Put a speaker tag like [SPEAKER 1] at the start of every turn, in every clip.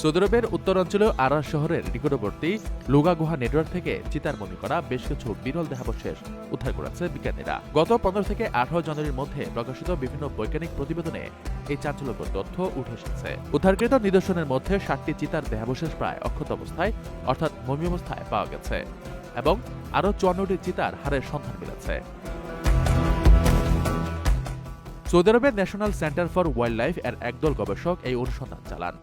[SPEAKER 1] Saudi আরবের উত্তরাঞ্চলীয় আরাস শহরের নিকটবর্তী লুগা গুহা নেটওয়ার্ক থেকে চিতার মমি করা বেশ কিছু বিরল দেহাবশেষ উদ্ধার করেছে বিজ্ঞানীরা। গত পনেরো থেকে আঠারো জানুয়ারির মধ্যে প্রকাশিত বিভিন্ন বৈজ্ঞানিক প্রতিবেদনে এই চাঞ্চল্যকর তথ্য উঠে এসেছে। উদ্ধারকৃত নিদর্শনের মধ্যে ষাটটি চিতার দেহাবশেষ প্রায় অক্ষত অবস্থায়, অর্থাৎ মমি অবস্থায় পাওয়া গেছে এবং আরও চুয়ান্নটি চিতার হারের সন্ধান মিলেছে। সৌদি আরবের national centre for wildlife এর একদল গবেষক এই অনুসন্ধান চালান।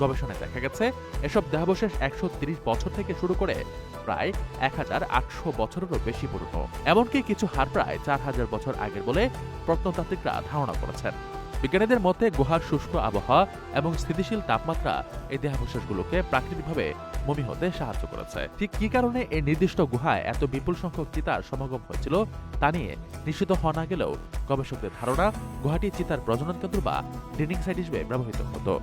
[SPEAKER 1] গবেষণায় দেখা গেছে, এসব দেহাবশেষ একশো বছর থেকে শুরু করে প্রায় এক হাজার আটশো বছরেরও বেশি পুরনো এমনকি কিছু হার প্রায় চার হাজার বছর আগের বলে প্রত্নতাত্ত্বিকরা ধারণা করেছেন। বিজ্ঞানীদের মতে গুহার শুষ্ক আবহাওয়া এবং স্থিতিশীল তাপমাত্রা এই দেহাবশেষগুলোকে প্রাকৃতিকভাবে মমি হতে সাহায্য করেছে। ঠিক কি কারণে এই নির্দিষ্ট গুহায় এত বিপুল সংখ্যক চিতার সমাগম হয়েছিল, তা নিয়ে নিশ্চিত হওয়া না গেলেও গবেষকদের ধারণা, গুহাটি চিতার প্রজনন কেন্দ্র বা ব্রিডিং সাইট হিসেবে ব্যবহৃত হতো।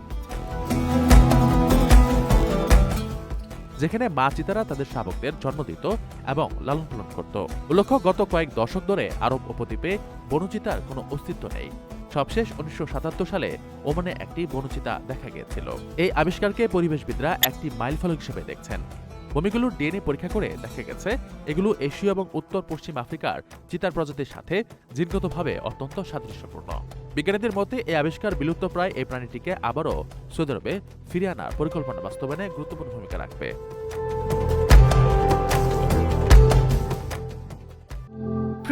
[SPEAKER 1] যেখানে মা চিতারা তাদের শাবকদের জন্ম দিত এবং লালন পালন করত। উল্লেখ্য, গত কয়েক দশক ধরে আরব উপদ্বীপে বনচিতার কোনো অস্তিত্ব নেই। সবশেষ উনিশশো সাতাত্তর সালে ওমানে একটি বনচিতা দেখা গিয়েছিল। এই আবিষ্কারকে পরিবেশবিদরা একটি মাইল ফলক হিসেবে দেখছেন। মমিগুলোর ডিএনএ পরীক্ষা করে দেখা গেছে, এগুলো এশীয় এবং উত্তর পশ্চিম আফ্রিকার চিতার প্রজাতির সাথে জিনগতভাবে অত্যন্ত সাদৃশ্যপূর্ণ। বিজ্ঞানীদের মতে, এই আবিষ্কার বিলুপ্তপ্রায় এই প্রাণীটিকে আবারও সৌদি আরবে ফিরিয়ে আনার পরিকল্পনা বাস্তবায়নে গুরুত্বপূর্ণ ভূমিকা রাখবে।